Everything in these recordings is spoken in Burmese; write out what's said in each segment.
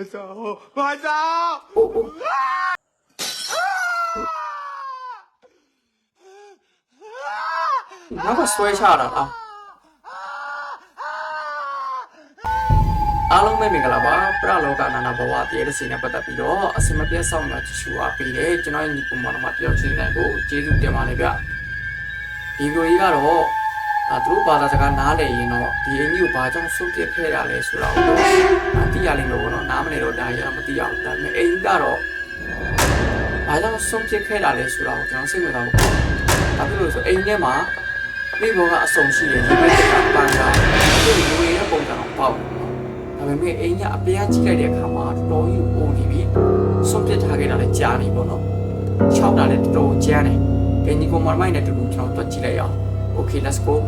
အစောဘာသာနောက်ကဆွဲချတာလားအားလုံးပဲမင်္ဂလာပါပရလောကနာနာဘဝတည်ရစီနဲ့ပတ်သက်ပြီးတော့အစမပြတ်ဆောင်တာချူအားပေးတယ်ကျွန်တော်ရဲ့ညီကောင်မတော်မတယောက်ချင်းနိုင်ကိုကျေးဇူးတင်ပါတယ်ဗျဒီဗီဒီယိုကြီးကတော့ အဲသူတို့ဘာသာစကားနားလည်ရင်တော့ဒီအင်းကြီးကိုဘာကြောင့်ဆုံးပြစ်ခဲ့တာလဲဆိုတော့တော့သိရလိမ့်မယ်ဘောနော်နားမလည်တော့ဒါရမသိအောင်ဒါပေမဲ့အင်းကြီးကတော့။ဘာကြောင့်ဆုံးဖြစ်ခဲ့တာလဲဆိုတော့ကျွန်တော်စိတ်ဝင်စားဖို့။ဘာဖြစ်လို့လဲဆိုအိမ်ထဲမှာမိဘကအဆုံရှိတယ်ဒီမဲ့ကပန်းတာဒီလူတွေရဲ့ပုံစံတော့ပေါ့။ဒါပေမဲ့အိမ်ကအပြားကြည့်လိုက်တဲ့အခါမှာတော်တော်ကြီးပုံနေပြီ။ဆုံးဖြစ်ထားခဲ့တာလည်းကြားနေပေါ့နော်။၆တာလည်းတော်တော်ကျန်းတယ်။ဘယ်ညီကောင်မမိုင်းနဲ့တူတူကျွန်တော်တွက်ကြည့်လိုက်အောင်။ Okay let's go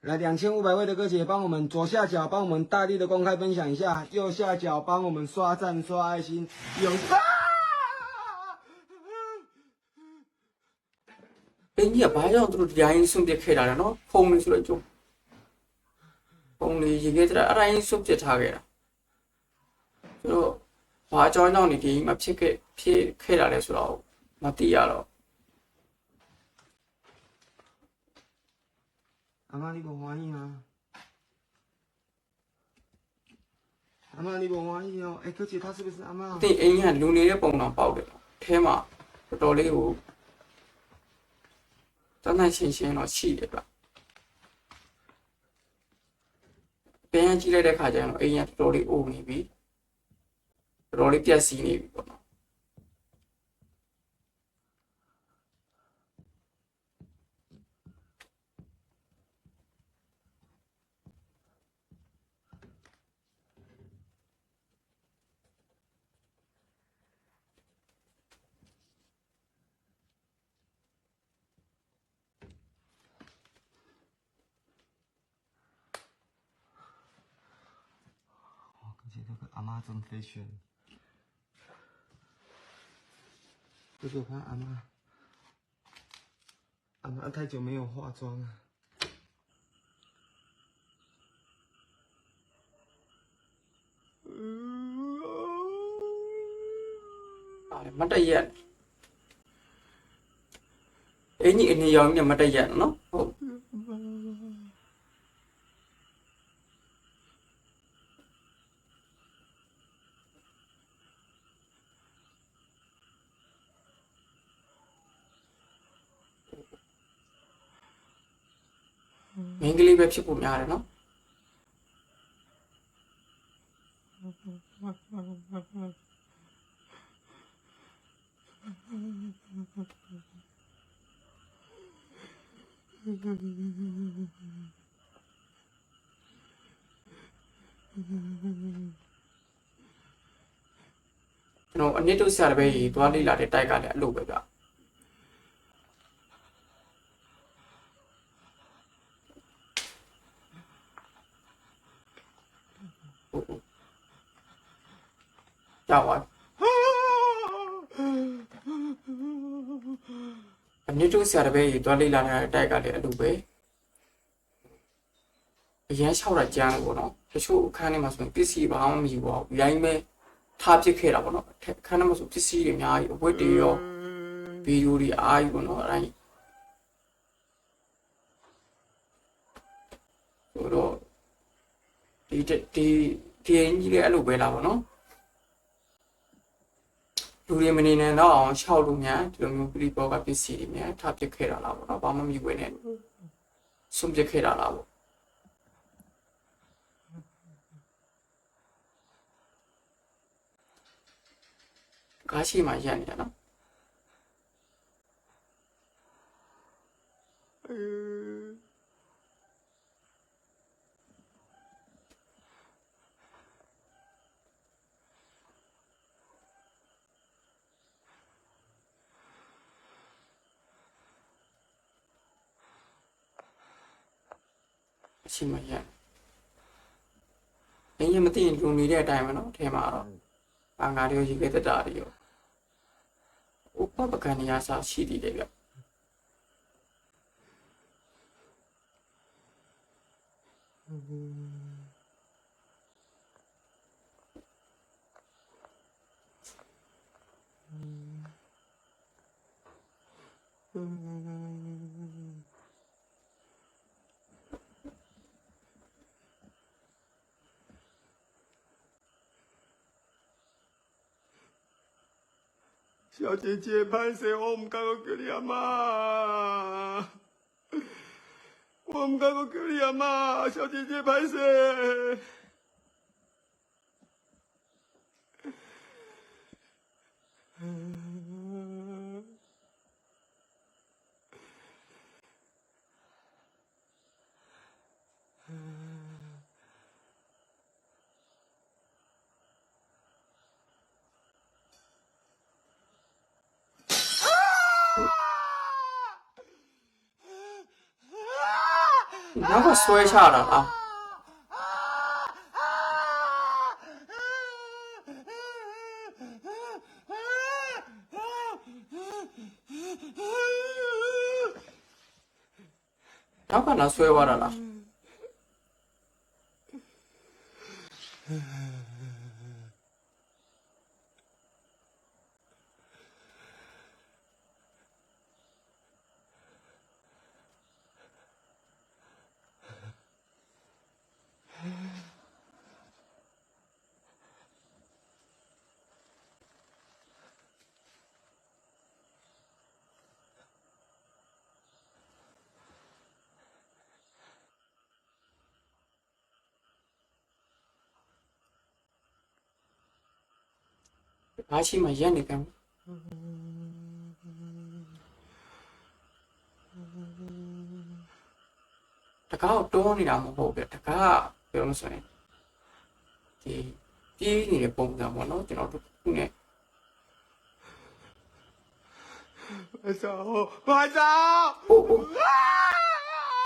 来，两千五百位的哥姐，帮我们左下角帮我们大力的公开分享一下，右下角帮我们刷赞刷爱心，有！ ဘင်းကြီးကဘာကြောင့်သူတို့တရားရင်ဆွန့်ပစ်ခဲ့တာလဲနော်ဖုန်းလေးဆိုတော့ကျုပ်ဖုန်းလေးရေခဲကြတာအတိုင်းဆွန့်ပစ်ထားခဲ့တာသူတို့ဘာကြောင့်ကြောင့်ဒီကိမဖြစ်ခဲ့ဖြစ်ခဲ့တာလဲဆိုတော့မသိရတော့အမလေးဘဝကြီးဟာအမလေးဘဝကြီးရောအဲ့ကချီဖာစပစ်အမတင်အင်းကလူနေတဲ့ပုံတော့ပေါက်တယ်အဲထဲမှာတော်တော်လေးကို တန်းတန်းရှင်းရှင်းတော့ရှိတယ်ဗျ။ပြန်ကြည့်လိုက်တဲ့ခါကျရင်တော့အိမ်ကတော်တော်လေးအိုနေပြီ။တော်တော်လေးပြက်စီးနေပြီပေါ့နော် 化妆可以选。这句话，阿妈，阿妈太久没有化妆了。哎，抹的眼，哎，你你用的抹的眼喏。 မတ်တရက်နော်။ဟုတ်မင်းကလေးပဲဖြစ်ဖို့များတယ်နော်ကျွန်တော်အနည်းတို့ဆရာတပည့်ကြီးသွားလေ့လာတဲ့တိုက်ကလည်းအလုပ်ပဲဗျဟုတ်ဟုတ် ကြောက်ပါအနည်းတို့ဆရာတပည့်ကြီးသွားလေ့လာတဲ့တိုက်ကလည်းအလုပ်ပဲအရန်လျှောက်တာကြမ်းလို့ပေါ့နော်တချို့အခန်းထဲမှာဆိုရင်ပစ္စည်းဘာမှမယူပါဘူးရိုင်းမဲ့ထားပစ်ခဲ့တာပေါ့နော်ခန်းထဲမှာဆိုပစ္စည်းတွေအများကြီးအဝတ်တွေရောဗီဒီယိုတွေအားကြီးပေါ့နော်အဲ့ဒါကြီးဆိုတော့ဒီဒီဒီအင်ကြီးလည်းအဲ့လိုပဲလာပေါ့နော် လူတွေမနေနိုင်တော့အောင်ရှောက်လို့များဒီလိုမျိုးပရိဘောကပစ္စည်းတွေများထားပစ်ခဲ့တာလားပေါ့နော်ဘာမှမမြွေနဲ့ဆုံးပစ်ခဲ့တာလားပေါ့ကားရှိမှရက်နေရနော် ရှိမှရက်အင်းရင်မသိရင်လူနေတဲ့အတိုင်းပဲနော်ထဲမှာတော့အာငါတို့ရေခဲတက်တာတွေရောဥပပကဏ္ဍရာစာရှိသေးတယ်ဗျ 小姐姐，拍摄我唔敢我叫你阿妈，我唔敢我叫你阿妈，小姐姐拍摄。 နောက်ကဆွဲချတာလားနောက်ကလားဆွဲသွားတာလား ငါရှိမှရက်နေကံတကားကိုတွန်းနေတာမဟုတ်ဘူးတကားပြောလို့ဆိုရင်ဒီပြေးနေတဲ့ပုံစံပေါ့နော်ကျွန်တော်တို့ခုနဲ့ဘာသာဘာသာ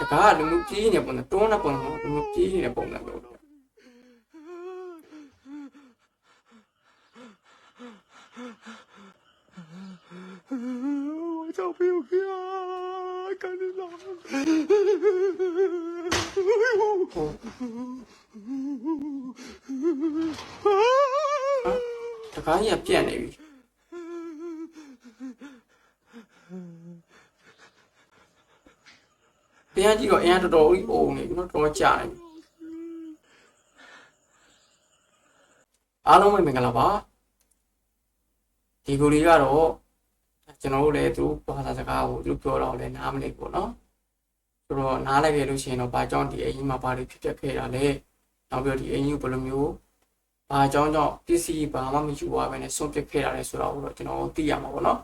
တကားလူလူပြေးနေတဲ့ပုံစံတွန်းတဲ့ပုံစံလူလူပြေးနေတဲ့ပုံစံပဲ တကားကြီးကပြက်နေပြီပြန်ကြည့်တော့အရင်တော်တော်ကြီးအုံနေပြီနော်တော်ကြာနေပြီအားလုံးပဲမင်္ဂလာပါဒီကိုလေးကတော့ ကျွန်တော်တို့လည်းသူဘာသာစကားကိုသူပြောတော့လည်းနားမလည်ဘူးနော်ဆိုတော့နားလိုက်ခဲ့လို့ရှိရင်တော့ဘာကြောင့်ဒီအရင်မှာဘာတွေဖြစ်ပျက်ခဲ့တာလဲနောက်ပြီးတော့ဒီအရင်ကိုဘယ်လိုမျိုးဘာကြောင့်ကြောင့်ပစ္စည်းဘာမှမယူရဘဲနဲ့ဆုံးဖြတ်ခဲ့တာလဲဆိုတော့တော့ကျွန်တော်သိရမှာပေါ့နော်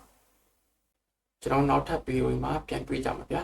ကျွန်တော်နောက်ထပ်ဗီဒီယိုမှာပြန်တွေ့ကြမှာဗျာ